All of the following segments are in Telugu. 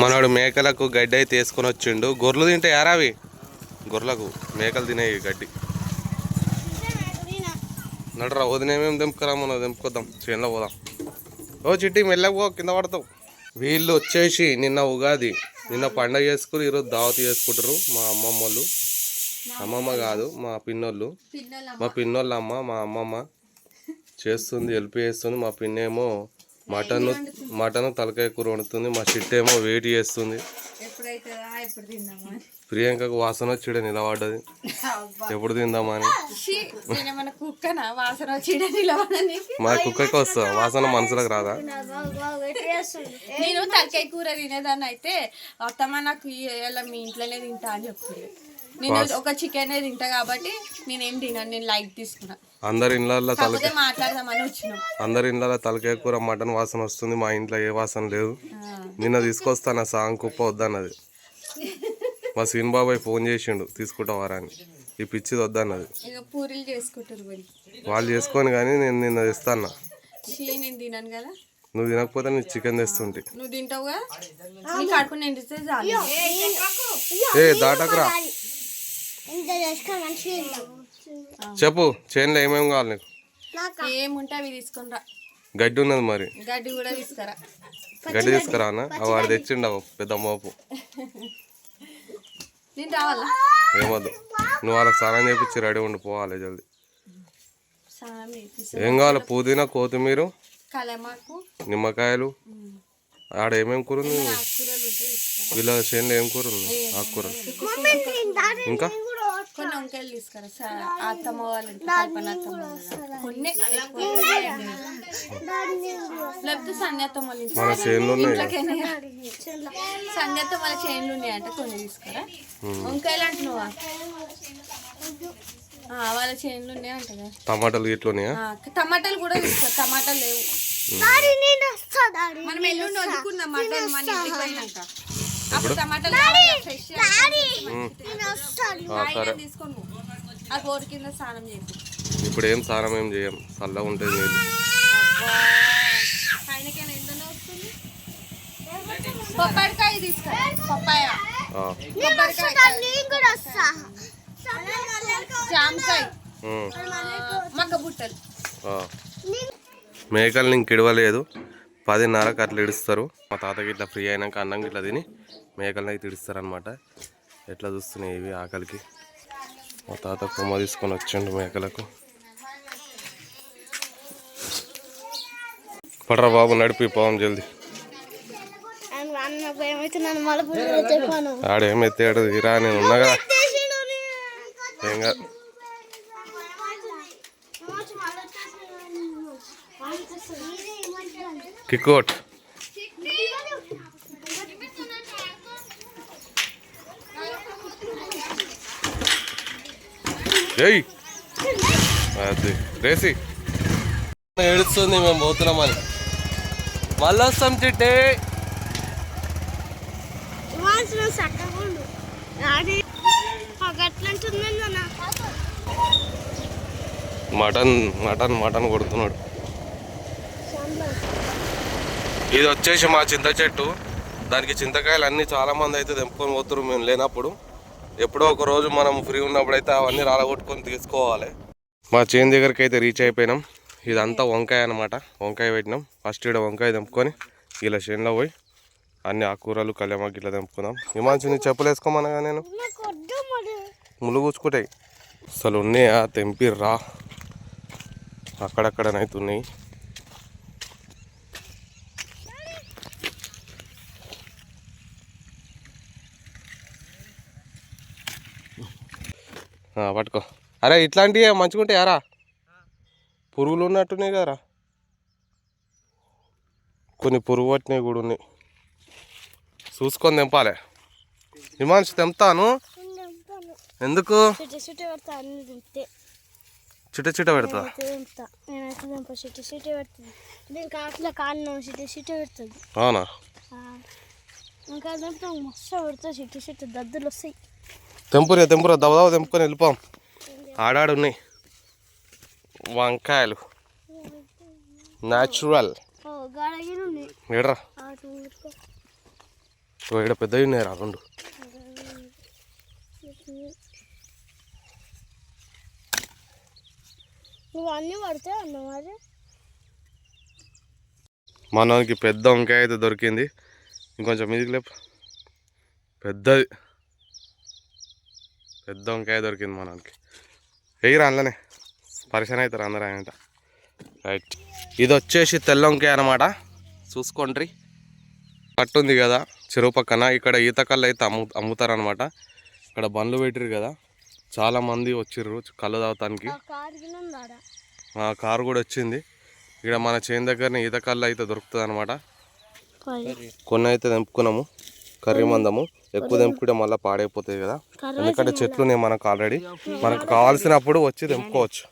మనోడు మేకలకు గడ్డి అయితే తీసుకొని వచ్చిండు. గొర్రెలు తింటే యారావి గొర్రెలకు మేకలు తినే గడ్డి. నడరా వదినేమేమి దింపుకురా మనం దింపుకొద్దాం చేనులో పోదాం. ఓ చిట్టి మెల్లగా కింద పడతావు. వీళ్ళు వచ్చేసి నిన్న ఉగాది. నిన్న పండగ చేసుకుని ఈరోజు దావత్ చేసుకుంటారు మా అమ్మమ్మ వాళ్ళు అమ్మమ్మ కాదు మా పిన్నోళ్ళు. మా పిన్నోళ్ళ అమ్మ మా అమ్మమ్మ. చేస్తుంది హెల్ప్ చేస్తుంది. మా పిన్నేమో మటన్ మటన్ తలకాయ కూర వండుతుంది. మా చిట్ట ఏమో వెయిట్ చేస్తుంది. తిందామా ప్రియాంకకు వాసన వచ్చి నిలబడ్డది. ఎప్పుడు వచ్చి నిలవడని మా కుక్కకి వస్తా. వాసన మనసులకు రాదా? నేను తలకాయ కూర తినేదాన్ని అయితే అత్తమ్మ నాకు ఇలా మీ ఇంట్లోనే తింటా అని చెప్తుంది నేను ఒక చికెన్ తింటా కాబట్టి నేనేం తినను నేను లైట్ తీసుకున్నా. అందరి ఇళ్ళల్లో తలకాయ కాకపోతే మాట్లాడదామని వచ్చినాం. అందరి ఇళ్ళల్లో తలకాయ కూర మటన్ వాసన వస్తుంది మా ఇంట్లో ఏ వాసన లేదు. నిన్న తీసుకొస్తాను ఆ సాంగ్ కుప్ప వద్దన్నది. మా సీన్ బాబాయ్ ఫోన్ చేసిండు తీసుకుంటావారా అని ఈ పిచ్చిది వద్దన్నది. పూరీలు చేసుకుంటారు వీళ్ళు చేసుకొని కానీ నేను నిన్న తెస్తాను నేను తినను కదా. నువ్వు తినకపోతే నేను చికెన్ తెస్తుంటే. నువ్వు తింటావుగా? ఏ దాటకురా. చెప్పు చేనులో ఏమేమి కావాలి నీకు? ఏముంటే అవి తీసుకొని గడ్డి ఉన్నది మరి. గడ్డి కూడా తీసుకురా. గడ్డి తీసుకురా అన్న? అవి వాడు తెచ్చిండవు పెద్ద మోపు. నేను రావాలా? ఏమొద్దు. నువ్వు వాళ్ళకి స్నానం చేపించి రెడీ ఉండి పోవాలి జల్దీ. ఏం కావాలి? పుదీనా కొత్తిమీర కలమాకు. నిమ్మకాయలు. ఆడ ఏమేమి కూర ఉంది? వీళ్ళ చేనులో ఏం కూర ఉంది? ఆకుకూరలు. ఇంకా? కొన్ని వంకాయలు తీసుకురా. సా- అత్తమ్మ వాళ్ళు కల్పన అత్తమ్మ వాళ్ళు. కొన్ని లేకపోతే మన చేనులో ఉన్నాయి? వాళ్ళ ఉన్నాయంట కొన్ని తీసుకురా. వంకాయలు అంటున్నావా? ఆ, వాళ్ళ చైన్లు ఉన్నాయంట కదా. టమాటాలు టమాటాలు కూడా తీసుకో టమాటాలు లేవు. మనం ఎల్లుండి వండుకున్నాం మటన్ మన ఇంటికి పోయినాక. సరే. చేసి ఇప్పుడు ఏం స్నానం ఏం చేయం? చల్లగా ఉంటుంది నీళ్ళు. పప్పాయ. జామకాయ. బుట్టలు. మేకల్ని ఇంక ఇడవలేదు. పదిన్నరకు అట్లా ఇడుస్తారు. మా తాతకి ఇట్లా ఫ్రీ అయినాక అన్నం ఇట్లా తిని మేకల్ని అయితే అనమాట ఎట్లా చూస్తున్నాయి ఇవి ఆకలికి? మా తాత కొమ్మ తీసుకొని వచ్చిండు మేకలకు. పడరా బాబు నడిపి పోవం జల్దీ. అన్న భయమైతే ఆడేమెత్తాడు ఇరా నేను ఉన్నా కదా. ఏం కాదు కిక్కోట్ ఏయ్ అది. రేసి ఏడుస్తుంది మేము పోతున్నామని మళ్ళీ వస్తాం చిట్టే. మటన్ మటన్ మటన్ కొడుతున్నాడు. ఇది వచ్చేసి మా చింత చెట్టు. దానికి చింతకాయలు అన్నీ చాలా మంది అయితే తెంపుకొని పోతున్నారు మేము లేనప్పుడు ఎప్పుడో ఒక రోజు మనం ఫ్రీ ఉన్నప్పుడు అయితే అవన్నీ రాలగొట్టుకొని తీసుకోవాలి. మా చేను దగ్గరికి అయితే రీచ్ అయిపోయినాం. ఇదంతా వంకాయ అనమాట వంకాయ పెట్టినాం. ఫస్ట్ ఇక్కడ వంకాయ తెంపుకొని ఇలా చేనులో పోయి అన్ని ఆకుకూరలు కళ్యామాకి ఇట్లా తెంపుకుందాం. హిమాంశుని చెప్పులు వేసుకోమనగా నేను. ముళ్ళు కూర్చుకుంటాయి అసలు ఉన్నాయా? తెంపి రా అక్కడక్కడనైతే ఉన్నాయి. పట్టుకో. అరే ఇట్లాంటివి మంచిగుంటాయి అరా పురుగులు ఉన్నట్టున్నాయి కదరా. కొన్ని పురుగు పట్టినవి కూడా ఉన్నాయి. చూసుకొని తెంపాలి. హిమాంశు తెంపుతాను. ఎందుకు? పెడతా చిట చిట పెడతా అవునా? ఇంకా మస్తు పెడుతుంది సిటీ సిటీ దద్దులు వస్తాయి. తెంపురే తెంపురా దబదబ తెంపుకొని వెళ్ళిపోం. ఆడాడు ఉన్నాయి వంకాయలు న్యాచురల్ ఏడ్రా? ఇక్కడ పెద్దవి ఉన్నాయి రా రెండు. మనకి పెద్ద వంకాయ అయితే దొరికింది. ఇంకొంచెం మీదికి లేపు. పెద్దది. పెద్ద వంకాయ దొరికింది మనకి. వెయ్యి అందులోనే. పరిచయం అవుతారు అందరూ ఆయన రైట్. ఇది వచ్చేసి తెల్ల వంకాయ అనమాట చూసుకోండి. కట్టు ఉంది కదా చెరువు పక్కన. ఇక్కడ ఈత కళ్ళు అయితే అమ్ము అమ్ముతారనమాట ఇక్కడ బండ్లు పెట్టిరు కదా. చాలా మంది వచ్చిర్రు కళ్ళు తాగటానికి ఆ కారు కూడా వచ్చింది. ఇక్కడ మన చేను దగ్గరనే ఈత కళ్ళు అయితే దొరుకుతుంది అనమాట కొన్ని అయితే తెంపుకున్నాము. కర్రీ మందము. ఎక్కువ తెంపుకుంటే మళ్ళీ పాడైపోతాయి కదా. ఎందుకంటే చెట్లు ఉన్నాయి మనకు ఆల్రెడీ మనకు కావాల్సినప్పుడు వచ్చి తెంపుకోవచ్చు.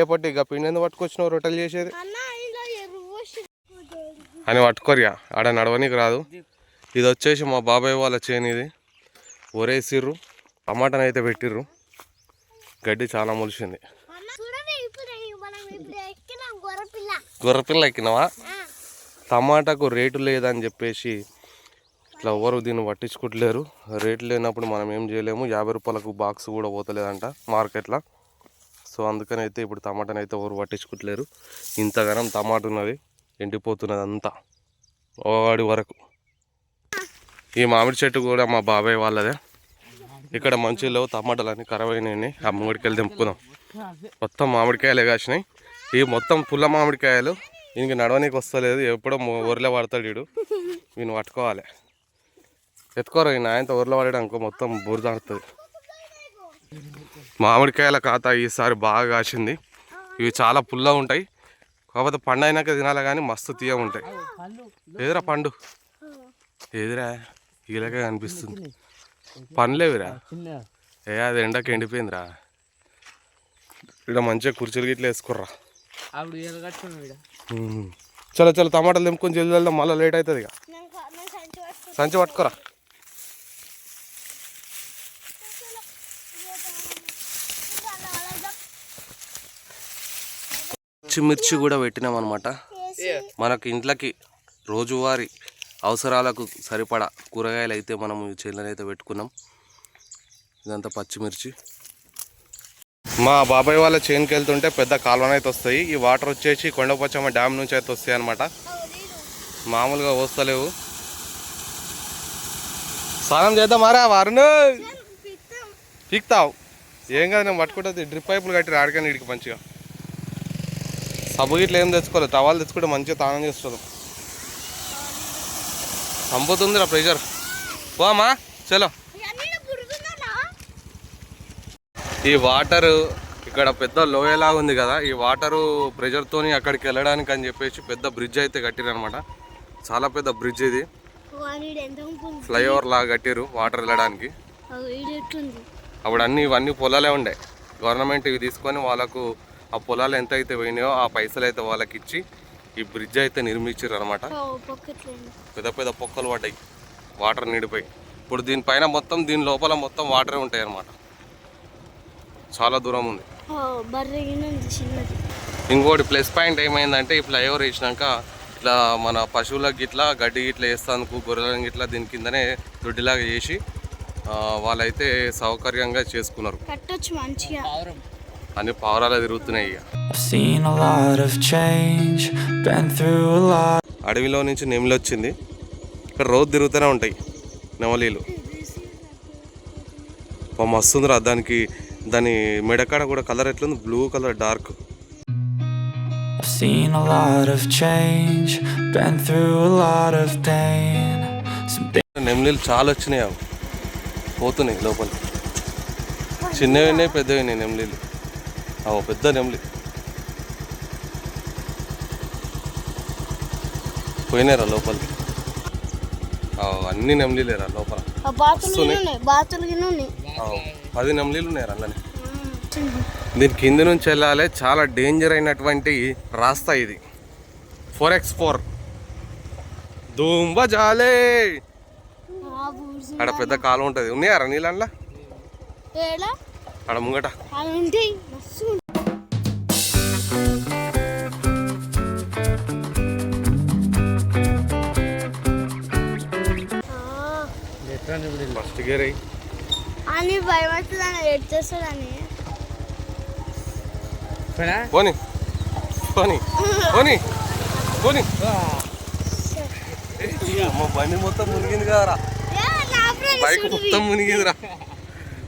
ఏ పట్టి ఇక పిండి ఎందుకు పట్టుకొచ్చినావు రొట్టెలు చేసేది? అని పట్టుకోరియా ఆడ నడవనీకి రాదు. ఇది వచ్చేసి మా బాబాయ్ వాళ్ళ చేను ఇది. ఒరేసిర్రు. టమాటాని అయితే పెట్టిర్రు. గడ్డి చాలా గొర్రెపిల్ల. గొర్రెపిల్ల ఎక్కినావా? టమాటాకు రేటు లేదని చెప్పేసి ఇట్లా ఎవరు దీన్ని పట్టించుకుంటలేరు. రేట్ లేనప్పుడు మనం ఏం చేయలేము. యాభై రూపాయలకు బాక్స్ కూడా పోతలేదంట మార్కెట్లో సో అందుకని అయితే ఇప్పుడు టమాటాని అయితే ఎవరు పట్టించుకుంటలేరు. ఇంతగానం టమాటా ఉన్నది ఎండిపోతున్నది అంతా. వాడి వరకు. ఈ మామిడి చెట్టు కూడా మా బాబాయ్ వాళ్ళదే. ఇక్కడ మంచి లేవు టమాటాలు అన్నీ ఖరాబ్ అయినాయి. ఆ మామిడికాయలు తెంపుకుందాం. మొత్తం మామిడికాయలే కాసినాయి. ఈ మొత్తం పుల్ల మామిడికాయలు. ఇంక నడవనీకి వస్తలేదు. ఎప్పుడో మొ- ఊర్లో పడతాడు వీడు వీని పట్టుకోవాలి. ఎత్తుకోరు ఈయన ఆయనతో ఊర్లో పడాడు అనుకో మొత్తం బురదాడుతుంది మామిడికాయల ఖాతా ఈసారి బాగా కాసింది. ఇవి చాలా పుల్లగా ఉంటాయి. కాకపోతే పండు అయినాక తినాలి కానీ మస్తు తీయ ఉంటాయి. ఏదిరా పండు? ఏదిరా? ఈలకే కనిపిస్తుంది. పండ్లేవిరా చిన్న ఏ అది ఎండకి ఎండిపోయిందిరా. ఇక్కడ మంచిగా కుర్చీలు గిట్ల వేసుకుర్రా. చలో చలో టమాటాలు తెంపుకొని జల్ది వెళ్దాం మళ్ళీ లేట్ అవుతుంది ఇక. సంచి పట్టుకోరా? పచ్చిమిర్చి కూడా పెట్టినాం అనమాట మనకు ఇంట్లోకి రోజువారీ అవసరాలకు సరిపడా కూరగాయలు అయితే మనం ఈ చేనులను అయితే పెట్టుకున్నాం. ఇదంతా పచ్చిమిర్చి. మా బాబాయ్ వాళ్ళ చేనుకి వెళ్తుంటే పెద్ద కాలువన అయితే వస్తాయి. ఈ వాటర్ వచ్చేసి కొండపచ్చమ్మ డ్యామ్ నుంచి అయితే వస్తాయి అనమాట మామూలుగా వస్తలేవు. స్నానం చేద్దాం మారా వారును. పీక్తావు. ఏం కాదు నేను పట్టుకుంటుంది డ్రిప్ పైపులు కట్టి ఆడికాని ఇడికి మంచిగా. సబ్బు గిట్ల ఏం తెచ్చుకోలేదు. టవాలు తెచ్చుకుంటే మంచిగా తానం చేస్తాం చంపుతుంది రా ప్రెషర్ పోమా చలో. ఈ వాటర్ ఇక్కడ పెద్ద లోయలా ఉంది కదా ఈ వాటరు ప్రెషర్తోని అక్కడికి వెళ్ళడానికి అని చెప్పేసి పెద్ద బ్రిడ్జ్ అయితే కట్టిరనమాట చాలా పెద్ద బ్రిడ్జ్ ఇది. ఫ్లైఓవర్ లాగా కట్టిరు వాటర్ వెళ్ళడానికి. అప్పుడు అన్ని ఇవన్నీ పొలాలే ఉండే. గవర్నమెంట్ ఇవి తీసుకొని వాళ్ళకు ఆ పొలాలు ఎంత అయితే పోయినాయో ఆ పైసలు అయితే వాళ్ళకి ఇచ్చి ఈ బ్రిడ్జ్ అయితే నిర్మించారు అనమాట పెద్ద పెద్ద పొక్కలు పడ్డాయి. వాటర్ నిండిపోయి. ఇప్పుడు దీనిపైన మొత్తం దీని లోపల మొత్తం వాటరే ఉంటాయి అన్నమాట చాలా దూరం ఉంది. ఇంకోటి ప్లస్ పాయింట్ ఏమైందంటే ఈ ఫ్లైఓవర్ వేసినాక ఇట్లా మన పశువులకు గిట్లా గడ్డి గిట్లా వేస్తానుకు గొర్రెలను గిట్లా దీని కిందనే దొడ్డిలాగా చేసి ఆ, వాళ్ళైతే సౌకర్యంగా చేసుకున్నారు. కట్టొచ్చు మంచిగా. అన్ని పావురాలు తిరుగుతున్నాయి ఇక. అడవిలో నుంచి నెమలి వచ్చింది. ఇక్కడ రోజు తిరుగుతూనే ఉంటాయి నెమలీలు. మా మస్తుందిరా దానికి దాని మెడకాడ కూడా కలర్ ఎట్లుంది? Blue colour dark. Seen a lot of change, been through a lot of pain. నెమలీలు చాలా వచ్చినాయి అవి. పోతున్నాయి లోపల చిన్నవి పెద్దవి నెమలీలు. అవు పెద్ద నెమలి. పోయినాయిరా లోపలికి. అన్ని నెమలీలేరా లోపల? పది నెమలీలు ఉన్నాయి అందులోనే. దీని కింద నుంచి వెళ్ళాలి చాలా డేంజర్ అయినటువంటి రాస్తా ఇది. Four X four. దుంబ జాలే ఆడ పెద్ద కాలం ఉంటుంది. ఉన్నాయారా నీళ్ళ ఆడ ముంగట. ఫస్ట్ గేర్ అయ్యి అని భయం అవుతుందని వెయిట్ చేస్తాడని. పోనా? పోని. పోని. పోని. బండి మొత్తం మునిగింది కదరా. బైక్. మొత్తం మునిగిందిరా.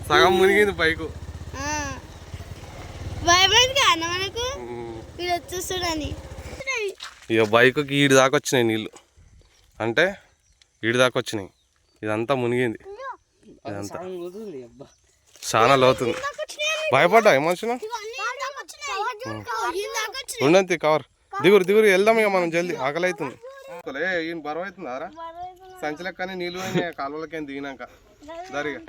సగం మునిగింది బైకు ఆ. భయం అయింది అన్న మనకు వీడు ఇక బైకుకి ఈడు దాకా వచ్చినాయి నీళ్ళు. అంటే ఈడు దాకా వచ్చినాయి. ఇదంతా మునిగింది. ఇదంతా. చాలా లోతుంది. భయపడ్డా ఏమొచ్చినా ఉండంతి కవర్. దిగురు దిగురు వెళ్దాం ఇక మనం జల్దీ. ఆకలి అవుతుంది ఈయన బరువు అవుతుంది ఆరా సంచలెక్కని నీళ్ళు కాలువలకేం దిగినాక. దరిగా.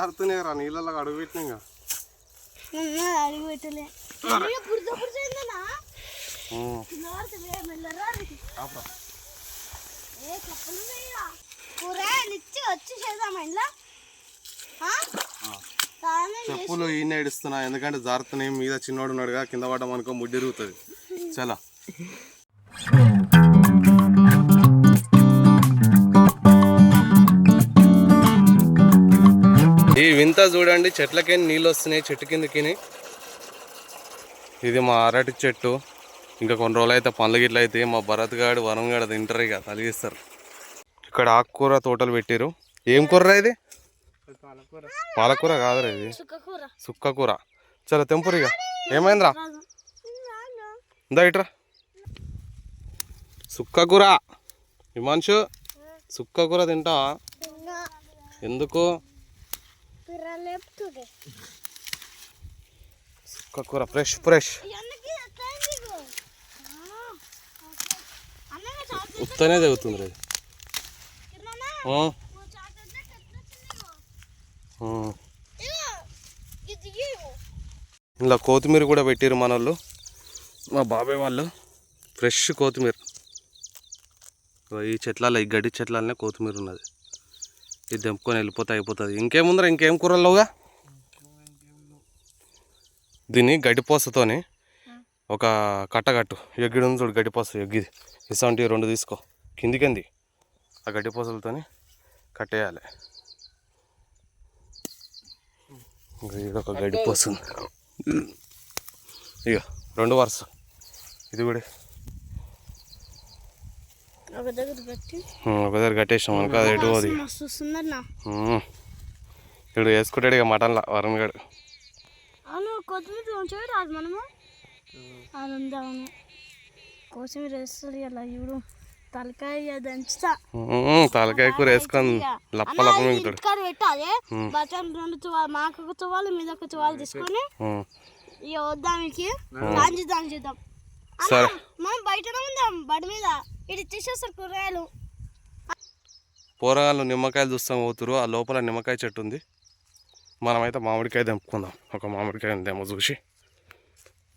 జారుతున్నాయి రా నీళ్ళలో అడుగు పెట్టినా ఇంకా. అడిగి పెట్టలే. బురద బురద ఏందన్నా? ఉమ్. నోరుతుంది, మెల్లరా రే. ఏ కప్పలు వేయరా? కూర నిచ్చి వచ్చి చేద్దామా ఇంట్లో? ఆ? స్నానం చేసి- చెప్పులు ఈయన ఏడుస్తున్నా ఎందుకంటే జారుతున్నాయి మీద చిన్నోడు ఉన్నాడుగా కింద పడ్డం అనుకో ముడ్డిరుగుతుంది చలా. ఈ వింత చూడండి చెట్లకి నీళ్ళు వస్తున్నాయి చెట్టు కిందకి ఇది మా అరటి చెట్టు. ఇంకా కొన్ని రోజులు అయితే పండ్లు గిట్ల అయితే మా భరత్ గాడు గాడు తింటారు ఇక తలిగిస్తారు ఇక్కడ ఆకుకూర తోటలు పెట్టారు. ఏం కూర ఇది? పాలకూర పాలకూర కాదురా ఇది. సుక్క కూర చలో తెంపురిగా ఏమైందిరా? ఇందా ఇట్రా. సుక్క కూర ఈ మనిషి సుక్క కూర తింటావా ఎందుకు? కూర లేపుతుంది కూర ఫ్రెష్ ఫ్రెష్ ఉత్తనే తెగుతుంది రే. ఇలా కొత్తిమీర కూడా పెట్టారు మన వాళ్ళు మా బాబాయ్ వాళ్ళు. ఫ్రెష్ కొత్తిమీర. ఈ చెట్లలో ఈ గడ్డి చెట్లనే కొత్తిమీర ఉన్నది. ఇది దంపుకొని వెళ్ళిపోతే అయిపోతుంది. ఇంకేముందర ఇంకేం కూరలోగా దీన్ని గడ్డిపోసతోని ఒక కట్టగట్టు. ఎగ్గిడి ఉంది చూడు గడ్డిపోస ఎగ్గిది. ఇసంటి రెండు తీసుకో. కిందికింది? ఆ గడ్డిపోసలతోని కట్టేయాలి. ఇది ఒక గడ్డిపోస ఉంది. ఇక రెండు వరుస. ఇది కూడా ఒక దగ్గర ఒక దగ్గర కట్టేసాం అనుకో అది ఎటు. ఇప్పుడు వేసుకుంటాడు ఇక మటన్లా వరుణ్ గడు. అవును కొత్తిమీర ఉంచాడు రాదు మనము. అది ఉంది అవును. కొత్తిమీర వేస్తుంది అలా చూడు. తలకాయ దంచుతా. తలకాయ కూర వేసుకొని లప్ప లప్ప మింగుతాడు పెట్టాలి బట్టలు రెండు తువాలు మాకు ఒక తువాలు మీద ఒక తువాలు తీసుకొని. ఇక వద్దానికి దాని చేద్దాం సరే. మనం బయట ఉందాం బడి మీద. ఇది తీసేస్తారు కూరగాయలు. పోరగాళ్ళు నిమ్మకాయలు చూస్తాం పోతురు ఆ లోపల నిమ్మకాయ చెట్టు ఉంది. మనమైతే మామిడికాయ తెంపుకుందాం. ఒక మామిడికాయ ఉందేమో చూసి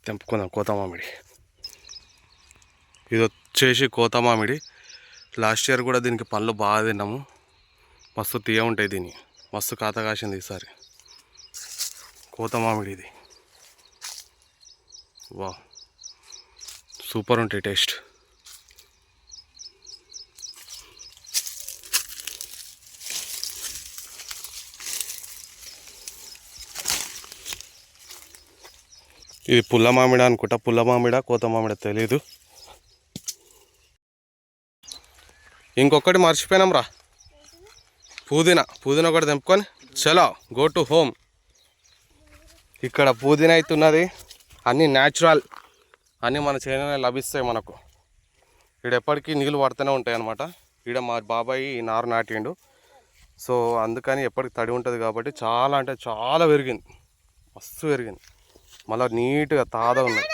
తెంపుకుందాం కోత మామిడి. ఇది వచ్చేసి కోత మామిడి. లాస్ట్ ఇయర్ కూడా దీనికి పళ్ళు బాగా తిన్నాము. మస్తు తీయ ఉంటాయి దీన్ని. మస్తు కాత కాసింది ఈసారి. కోత మామిడి ఇది. వా సూపర్ ఉంటాయి టేస్ట్. ఇది పుల్ల మామిడ అనుకుంటా. పుల్ల మామిడ కోత మామిడ తెలీదు. ఇంకొకటి మర్చిపోయినాం రా. పుదీనా పుదీనా ఒకటి తెంపుకొని చలో గో టు హోమ్ ఇక్కడ పుదీనా అయితే ఉన్నది. అన్నీ న్యాచురల్ అన్నీ మన చేనులోనే లభిస్తాయి మనకు. ఇక్కడ ఎప్పటికీ నీళ్ళు పడుతూనే ఉంటాయి అన్నమాట. ఇక్కడ మా బాబాయ్ ఈ నారు నాటిండు. సో అందుకని ఎప్పటికి తడి ఉంటుంది కాబట్టి చాలా అంటే చాలా పెరిగింది. మస్తు పెరిగింది. మళ్ళీ నీట్గా తాదా ఉన్నాయి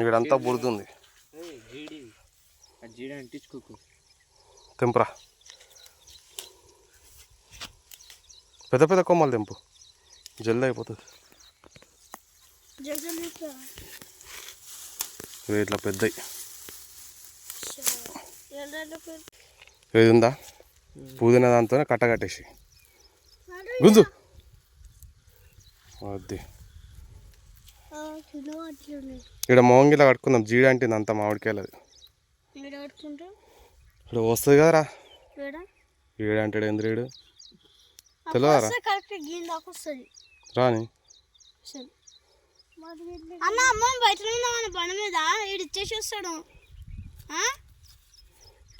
ఇక్కడంతా అంటించుకోకు తెంపురా. పెద్ద పెద్ద కొమ్మలు తెంపు. జల్ది అయిపోతుంది. ఇవి ఇట్లా పెద్దవి ఏది ఉందా పుదీనా దాంతోనే కట్ట కట్టేసి. గుంజు. అట్లున్నాయి ఇక్కడ మోంగిలా కట్టుకుందాం. జీడ అంటే అంత మామిడికాయలది. ఇక్కడ వస్తుంది కదరా. వేడా ఈడు అంటాడు ఎందుకు ఈడు వస్తుంది. రాని. సరే. అన్న అమ్మ బయట మన బండి మీద ఈడు ఇచ్చేసి వస్తాడు.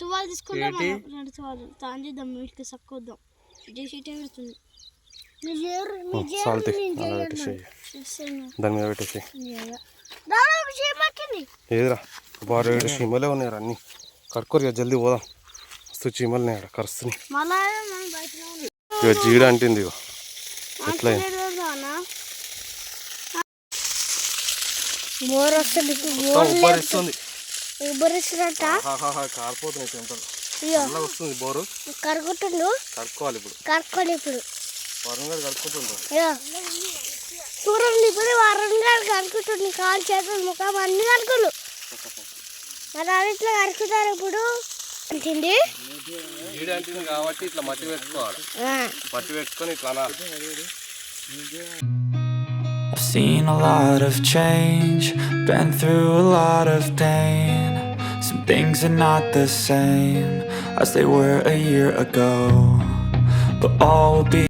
తువాలు తీసుకుంటాం మనం రెండు తువాలు తాను చేద్దాం. వీటికి సక్కొద్దాం ఇచ్చేసి ఇటే పెడుతుంది. సాల్తీ అలా పెట్టేసి దాని మీద పెట్టేసి ఏదిరా బారు ఏడు చీమలే ఉన్నాయి అన్ని కడుకోరు ఇక జల్దీ పోదాం మస్తు చీమలు కరుస్తున్నాయి బయటలో ఉన్నాం ఇక జీడ అంటింది ఇగో ఎట్లా కారిపోతున్నాయి కరుగుతుండు కడుక్కోవాలి ఇప్పుడు కరుక్కోండి ఇప్పుడు వరుణ్ గారు కడుక్కుంటుంటారు ఇయ్యో చూడండి ఇప్పుడు వారం గారు కరుకుతుంది కాలు చేతులు ముఖం అన్ని కరుకులు మరి అది ఇట్లా కరుకుతారు ఇప్పుడు. అంటుంది జీడ అంటింది కాబట్టి ఇట్లా మట్టి పెట్టుకోవాలి. మట్టి పెట్టుకొని ఇట్లా అనాలి. I've seen a lot of change, been through a lot of pain. Some things are not the same as they were a year ago, but all will be.